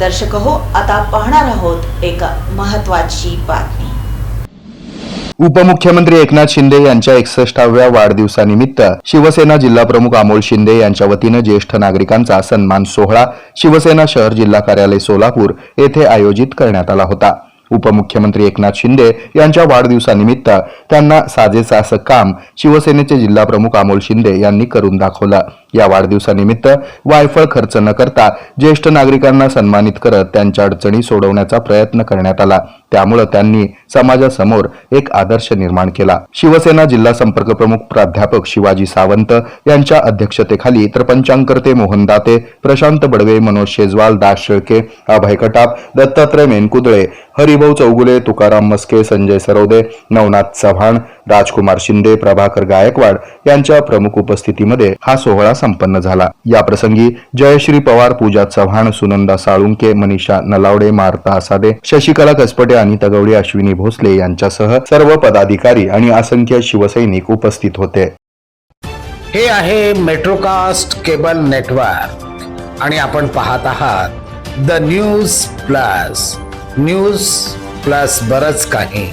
दर्शक हो आता पाहणार आहोत एक महत्वाची बातमी. उपमुख्यमंत्री एकनाथ शिंदे यांच्या एकसष्टाव्या वाढदिवसानिमित्त शिवसेना जिल्हाप्रमुख अमोल शिंदे यांच्या वतीनं ज्येष्ठ नागरिकांचा सन्मान सोहळा शिवसेना शहर जिल्हा कार्यालय सोलापूर येथे आयोजित करण्यात आला होता. उपमुख्यमंत्री एकनाथ शिंदे यांच्या वाढदिवसानिमित्त त्यांना साजेचं असं काम शिवसेनेचे जिल्हाप्रमुख अमोल शिंदे यांनी करून दाखवलं. या वाढदिवसानिमित्त वायफळ खर्च न करता ज्येष्ठ नागरिकांना सन्मानित करत त्यांच्या अडचणी सोडवण्याचा प्रयत्न करण्यात आला. त्यामुळे त्यांनी समाजासमोर एक आदर्श निर्माण केला. शिवसेना जिल्हा संपर्क प्रमुख प्राध्यापक शिवाजी सावंत यांच्या अध्यक्षतेखाली तर पंचांकर्ते मोहन दाते प्रशांत बडवे मनोज शेजवाल दास शेळके अभय कटाप दत्तात्रय मेनकुदळे हरिभाऊ चौगुले तुकाराम मस्के संजय सरवदे नवनाथ चव्हाण राजकुमार शिंदे प्रभाकर गायकवाड यांच्या प्रमुख उपस्थितीमध्ये हा सोहळा संपन्न झाला. या प्रसंगी जयश्री पवार पूजा चव्हाण सुनंदा साळुंके मनीषा नलावडे मारता आसादे शशिकला कसपटे अनिता गवळी अश्विनी भोसले यांच्यासह सर्व पदाधिकारी आणि असंख्य शिवसैनिक उपस्थित होते. हे आहे मेट्रोकास्ट केबल नेटवर्क आणि आपण पाहत आहात the news plus. News plus बरच काही.